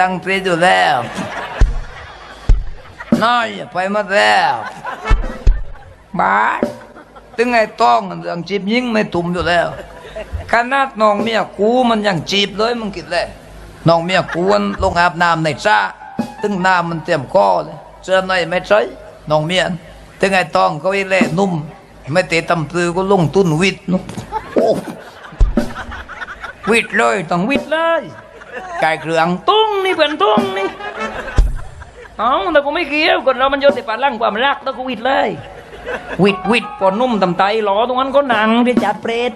ตั้งเพลอยู่แล้วน้อยไปหมาแล้วบาสตึงไอ้ต้องเรื่องจีบยิ่งไม่ตุ่มอยู่แล้วขนาดน้องเมียกูมันยังจีบเลยมึงคิดเลยน้องเมียกูมันลงอาบน้ำในซาตึงน้ำมันเต็มคอเลยเสื้อในไม่ใช่น้องเมียตึงไอ้ต้องเขาไอ้เล่นุ่ม ไม่เตะตำตือก็ลงทุนวิทย์เนวิทย์เลยต้องวิทย์เลยไก่เครื่องตุ้ง นี่เป็นตุ้งนี่เอาแต่กูไม่เกี่ยวคนเรามันโยนแต่ปาดล่างความรักแล้วกูวิดเลย วิดวิดพอนุ่มตำไตหลอตรงนั้นก็หนังที่จัดเปรต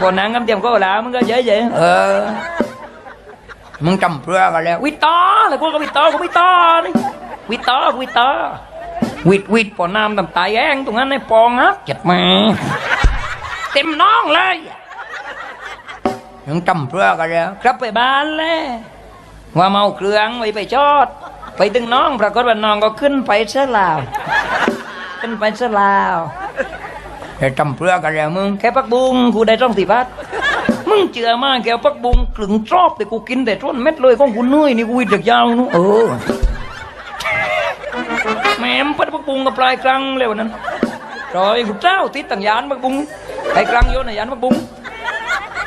พอหนังกำเตรียมก็หลามันก็เยอะๆเออมึงจำเพื่อกันแล้ว วิตต่อแล้วกูก็วิตต่อกูวิตต่อนี่วิตต่อกูวิตต่อวิดวิดพอน้ำตำไตแองตรงนั้นในปองฮักจัดมาเต็มน้องเลย มึงจำเพื่อกันแล้วกลับไปบ้านแล้วว่าเมาเครื่องไว้ไปจอด ไปดึงน้องปรากฏว่าน้องก็ขึ้นไปซะล้วขึ้นไปซะล้วแต่จำเพื่อกันแล้วมึงแค่ปักบุงกูได้ต้องสิพัดมึงเจือมากแกปักบุงกลึงชอบแต่กูกินแต่ต้นเม็ดเลยของกูเนื่อยนี่กูวิดเด็กยาวนู้เออแหม่มปัดปักบุงกับปลายกลางเลยวันนั้นรอยกูเจ้าติดต่างยานปักบุงปลายกลางโยนในยานปักบุง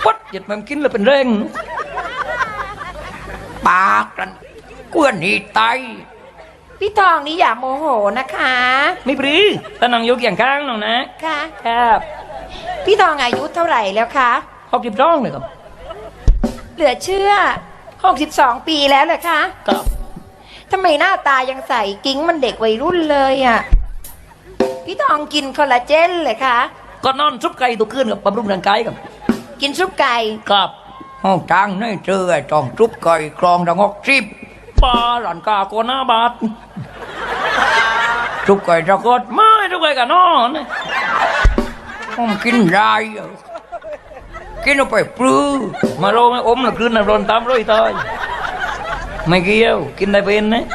ปัดหยัดมันกินเลยเป็นเร่งปากกันกวนหีไตพี่ทองนี่อย่าโมโหนะคะ ไม่ปรีตะนังยกอย่างข้างน้องนะ ค่ะ ครับ พี่ทองอายุเท่าไหร่แล้วคะหกสิบร้องเลยครับ เหลือเชื่อ62ปีแล้วเหรอคะ ครับทำไมหน้าตายังใสกิ้งมันเด็กวัยรุ่นเลยอะ่ะ พี่ทองกินคอลลาเจนเลยคะ ก็นอนซุปไก่ตัวขึ้นกับบำรุงร่างกายครับ กินซุปไก่ครับห้องจ้างนี่เจอไอ้จองจุบก่อยคลองดังอกจิบปลาหลานกาโกหน้าบาดจุบก่อยจะกดไม่ทุกไก่กันนอนห้องกินไรอะกินเอาไปปลื้อมาโรไม่อมนะคืนนะโดนตามร้อยตายไม่เกี่ยว กินได้เป็นนะ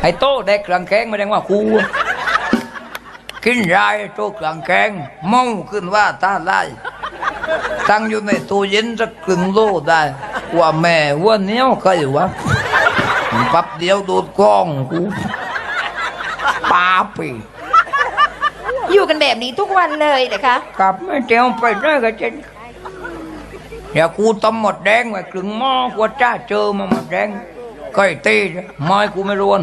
ไอ้โต้ได้กลางแข้งไม่ได้ว่ากูอะกินไรโต้กลางแข้งเมาขึ้นว่าตาไล่ ตั้งอยู่ในตู้เย็นสักครึ่งโลได้ว่าแม่ว่าเนี้ยเคยวะปับเดียวโดดกล้องกูปาปีอยู่กันแบบนี้ทุกวันเลยนะคะกลับไม่เตียวไปได้ก็เจนเดี๋ยวกูต้มหมดแดงไว้ครึ่งหม้อกูจ้าเจอมาหมดแดงก็ไอ้ตีจ้ะไม้กูไม่รวน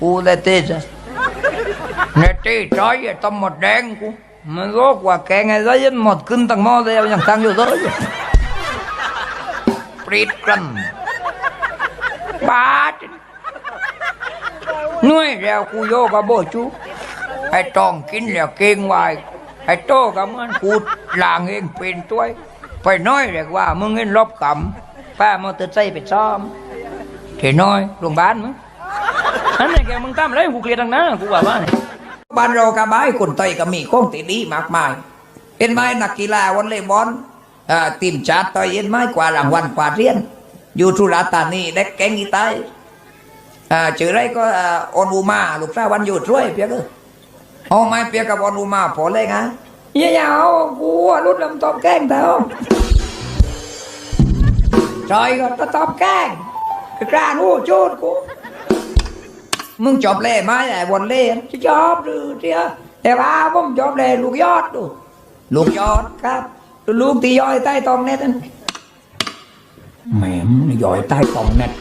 กูเลยตีจ้ะเนี่ยตีจ้อยต้มหมดแดงกู มันรู้ว่าแกงไงก็ยันหมดขึ้นตั้งหม้อเลยยังตั้งอยู่เลยปรีดกันบาดหนื่อยแล้วกูโยกับโบจูไอ้ตองกินแล้วเก่งไว้ไอ้โตกับมันกูหลางเองเป็นตัว ไปน้อยเรียกว่ามึงเห็นรบกำป้ามอเตอร์ไซค์ไปซ้อมเทน้อยโรงพยาบาลมึงนั่นไงแกมึงตามอะไรกูเกลียดทั้งนั้นกูว่าว่าเนี่ย บ้านเรากระบายคนไทยก็มีของตีดีมากมาย เป็นไหมนักกีฬาวอลเลย์บอลอ่าทีมชาติไทยเห็นไหมกว่ารางวัลกว่าเรียน อยู่ทุราธานีเด็กแกงอีไตอ่าชื่อไรก็ออนูมาลูกสาววันอยู่ช่วยเพียกเออเอาไม้เปียกกับออนูมาพอเลยนะเยี่ยาวกูรุ่นลำตอบแก้งแต่เอาจอยก็ตอบแก้งกล้านู้โจดกู มึงจอบเล่ไหมไอ้บอลเล่นจะจอบหรือเดียวแต่ว่าผมจอบเล่ลูกยอดดูลูกยอดครับ ลูกตีย่อยใต้ตองเน็ตนั่นแหมย่อยใต้ตองเน็ต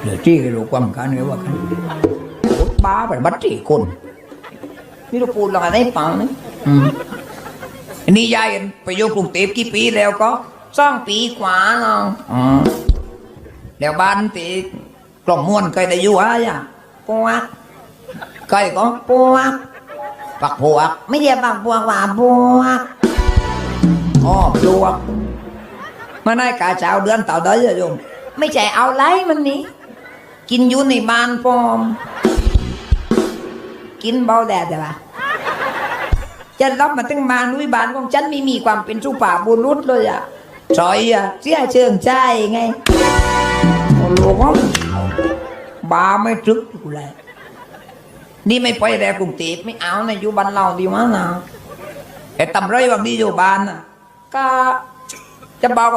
เหลือจี้กันลูกความกันเลยว่ากันบ้าไปบัตรีคนนี่เราพูดอะไรให้ฟังนะอืมอันนี่ยายไปอยู่กรุงเทพกี่ปีแล้วก็สองปีกว่าเนาะอ๋อ แล้วบ้านที่กล่องม้วนเคยได้อยู่อะไรอะปวกเคยก็ปวกปักปวก ไม่เรียกบางบวกว่าบวกอ๋อปลวกมาได้กาเช้าเดือนเต่าได้อะโยมไม่ใช่เอาไล่มันนี้ กินอยู่ในบ้านพร้อม กินเบาแดดแต่ว่าจะรับมาตั้งมานุ้ยบ้านของฉันไม่มีความเป็นสุภาพบุรุษเลยอะซอยอะเสียเชิงใจไง โอ้โหบาไม่ทึกกูเลยนี่ไม่ไปแล้วกรุงเทพไม่เอานะอยู่บ้านเราดีมั้งนะแต่ตำไรบางทีอยู่บ้านน่ะก็จะบอกว่า